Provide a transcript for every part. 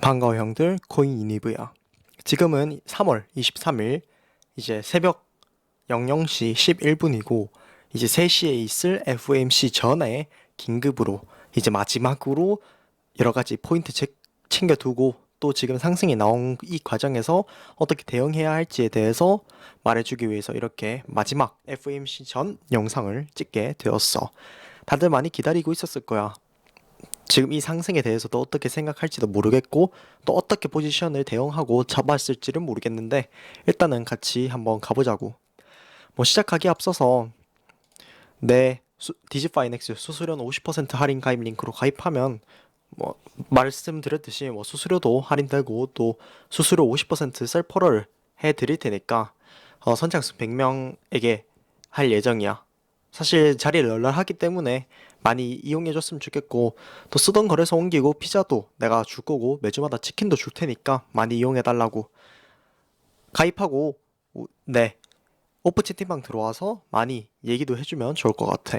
반가워 형들 코인 이니브야 지금은 3월 23일 이제 새벽 00시 11분이고 이제 3시에 있을 FOMC 전에 긴급으로 이제 마지막으로 여러 가지 포인트 체- 챙겨두고 또 지금 상승이 나온 이 과정에서 어떻게 대응해야 할지에 대해서 말해주기 위해서 이렇게 마지막 FOMC 전 영상을 찍게 되었어. 다들 많이 기다리고 있었을 거야. 지금 이 상승에 대해서도 어떻게 생각할지도 모르겠고 또 어떻게 포지션을 대응하고 잡았을지는 모르겠는데 일단은 같이 한번 가보자고. 뭐 시작하기 앞서서 내 수, 디지파이넥스 수수료는 50% 할인 가입 링크로 가입하면 뭐 말씀드렸듯이 뭐 수수료도 할인되고 또 수수료 50% 셀퍼를 해드릴 테니까 어, 선착순 100명에게 할 예정이야. 사실 자리를 널널하기 때문에 많이 이용해 줬으면 좋겠고 또 쓰던 거래소 옮기고 피자도 내가 줄 거고 매주마다 치킨도 줄 테니까 많이 이용해 달라고 가입하고 우- 네 오프 채팅방 들어와서 많이 얘기도 해주면 좋을 것 같아.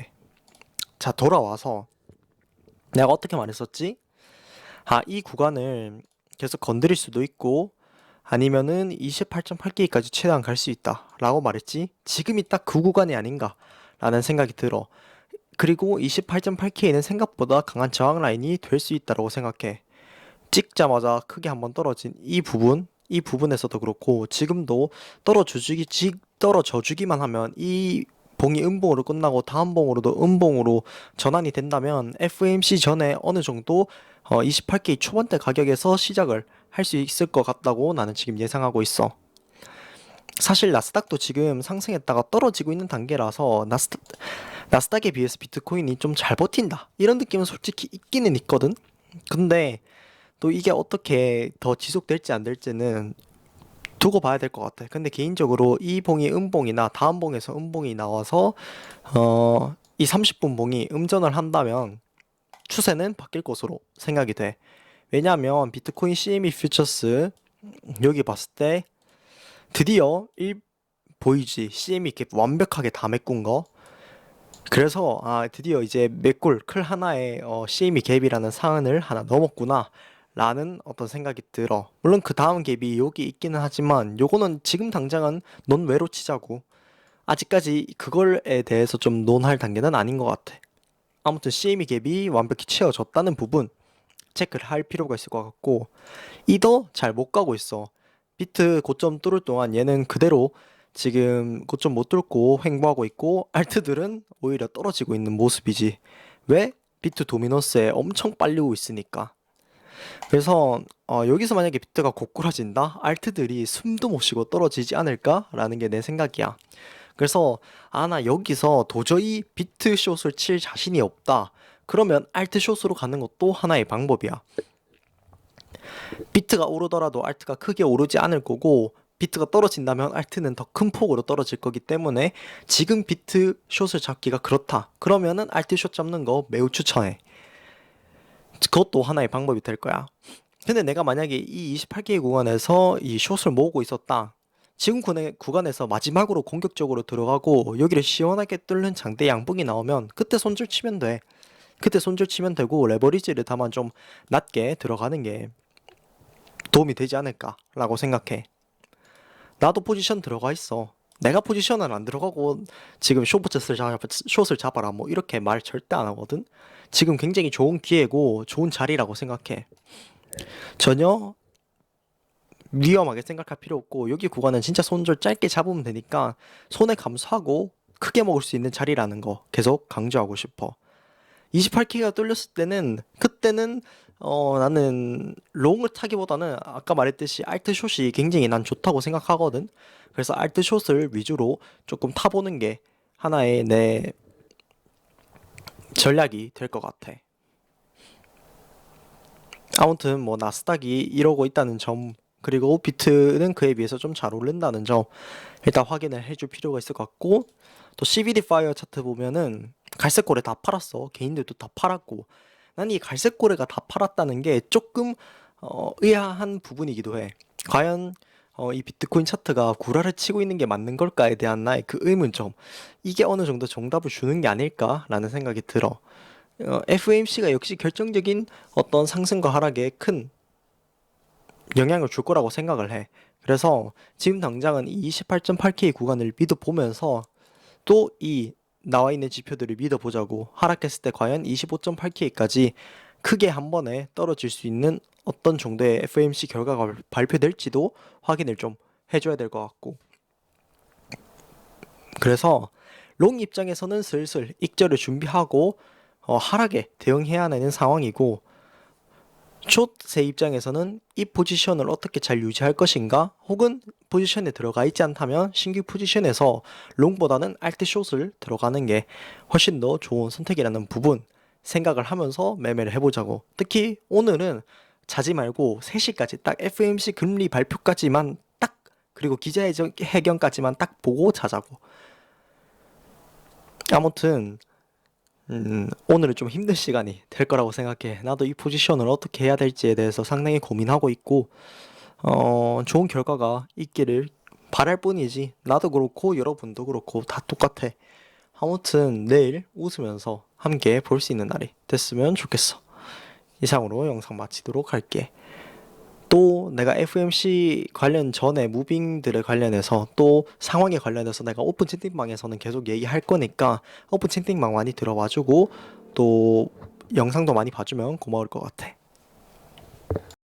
자 돌아와서 내가 어떻게 말했었지? 아 이 구간을 계속 건드릴 수도 있고 아니면은 28.8K까지 최대한 갈 수 있다 라고 말했지 지금이 딱 그 구간이 아닌가 라는 생각이 들어 그리고 28.8K는 생각보다 강한 저항 라인이 될 수 있다고 생각해. 찍자마자 크게 한번 떨어진 이 부분, 이 부분에서도 그렇고 지금도 떨어져주기, 지- 떨어져주기만 하면 이 봉이 음봉으로 끝나고 다음 봉으로도 음봉으로 전환이 된다면 FOMC 전에 어느 정도 어, 28K 초반대 가격에서 시작을 할 수 있을 것 같다고 나는 지금 예상하고 있어. 사실 나스닥도 지금 상승했다가 떨어지고 있는 단계라서 나스닥, 나스닥에 비해서 비트코인이 좀 잘 버틴다. 이런 느낌은 솔직히 있기는 있거든. 근데 또 이게 어떻게 더 지속될지 안 될지는 두고 봐야 될 것 같아. 근데 개인적으로 이 봉이 음봉이나 다음 봉에서 음봉이 나와서 어, 이 30분 봉이 음전을 한다면 추세는 바뀔 것으로 생각이 돼. 왜냐하면 비트코인 CME 퓨처스 여기 봤을 때 드디어 1 보이지 CME 갭 완벽하게 다 메꾼 거? 그래서 아 드디어 이제 맥골 클 하나에 어, CME 갭이라는 사안을 하나 넘었구나 라는 어떤 생각이 들어. 물론 그 다음 갭이 여기 있기는 하지만 요거는 지금 당장은 논외로 치자고. 아직까지 그걸에 대해서 좀 논할 단계는 아닌 것 같아. 아무튼 CME 갭이 완벽히 채워졌다는 부분 체크를 할 필요가 있을 것 같고 이더 잘 못 가고 있어 비트 고점 뚫을 동안 얘는 그대로 지금 고점 못 뚫고 횡보하고 있고 알트들은 오히려 떨어지고 있는 모습이지. 왜? 비트 도미노스에 엄청 빨리고 있으니까. 그래서 어, 여기서 만약에 비트가 고꾸라진다? 알트들이 숨도 못 쉬고 떨어지지 않을까라는 게 내 생각이야. 그래서 아 나 여기서 도저히 비트 숏을 칠 자신이 없다. 그러면 알트 숏으로 가는 것도 하나의 방법이야. 비트가 오르더라도 알트가 크게 오르지 않을 거고 비트가 떨어진다면 알트는 더 큰 폭으로 떨어질 거기 때문에 지금 비트 숏을 잡기가 그렇다. 그러면은 알트 숏 잡는 거 매우 추천해. 그것도 하나의 방법이 될 거야. 근데 내가 만약에 이 28K 구간에서 이 숏을 모으고 있었다. 지금 구간에- 구간에서 마지막으로 공격적으로 들어가고 여기를 시원하게 뚫는 장대 양봉이 나오면 그때 손절 치면 돼. 그때 손절 치면 되고 레버리지를 다만 좀 낮게 들어가는 게 도움이 되지 않을까라고 생각해. 나도 포지션 들어가 있어. 내가 포지션은 안 들어가고 지금 쇼부츠를 잡, 숏을 잡아라 뭐 이렇게 말 절대 안 하거든. 지금 굉장히 좋은 기회고 좋은 자리라고 생각해. 전혀 위험하게 생각할 필요 없고 여기 구간은 진짜 손절 짧게 잡으면 되니까 손해 감수하고 크게 먹을 수 있는 자리라는 거 계속 강조하고 싶어. 28K가 뚫렸을 때는 그때는 어 나는 롱을 타기보다는 아까 말했듯이 알트 숏이 굉장히 난 좋다고 생각하거든. 그래서 알트 숏을 위주로 조금 타보는 게 하나의 내 전략이 될 것 같아. 아무튼 뭐 나스닥이 이러고 있다는 점 그리고 비트는 그에 비해서 좀 잘 오른다는 점 일단 확인을 해줄 필요가 있을 것 같고 또 CBD 파이어 차트 보면은 갈색 고래 다 팔았어 개인들도 다 팔았고 난 이 갈색 고래가 다 팔았다는 게 조금 어, 의아한 부분이기도 해. 과연 어, 이 비트코인 차트가 구라를 치고 있는 게 맞는 걸까에 대한 나의 그 의문점. 이게 어느 정도 정답을 주는 게 아닐까라는 생각이 들어. 어, FOMC가 역시 결정적인 어떤 상승과 하락에 큰 영향을 줄 거라고 생각을 해. 그래서 지금 당장은 이 28.8K 구간을 믿어 보면서 또 이 나와 있는 지표들을 믿어보자고 하락했을 때 과연 25.8K까지 크게 한 번에 떨어질 수 있는 어떤 정도의 FOMC 결과가 발표될지도 확인을 좀 해줘야 될 것 같고. 그래서 롱 입장에서는 슬슬 익절을 준비하고 어, 하락에 대응해야 하는 상황이고 숏의 입장에서는 이 포지션을 어떻게 잘 유지할 것인가 혹은 포지션에 들어가 있지 않다면 신규 포지션에서 롱보다는 알트 숏을 들어가는 게 훨씬 더 좋은 선택이라는 부분 생각을 하면서 매매를 해보자고. 특히 오늘은 자지 말고 3시까지 딱 FMC 금리 발표까지만 딱 그리고 기자회견까지만 딱 보고 자자고. 아무튼 음, 오늘은 좀 힘든 시간이 될 거라고 생각해. 나도 이 포지션을 어떻게 해야 될지에 대해서 상당히 고민하고 있고, 어, 좋은 결과가 있기를 바랄 뿐이지. 나도 그렇고, 여러분도 그렇고, 다 똑같아. 아무튼 내일 웃으면서 함께 볼 수 있는 날이 됐으면 좋겠어. 이상으로 영상 마치도록 할게. 또 내가 FMC 관련 전에 무빙들에 관련해서 또 상황에 관련해서 내가 오픈 채팅방에서는 계속 얘기할 거니까 오픈 채팅방 많이 들어와주고 또 영상도 많이 봐주면 고마울 것 같아.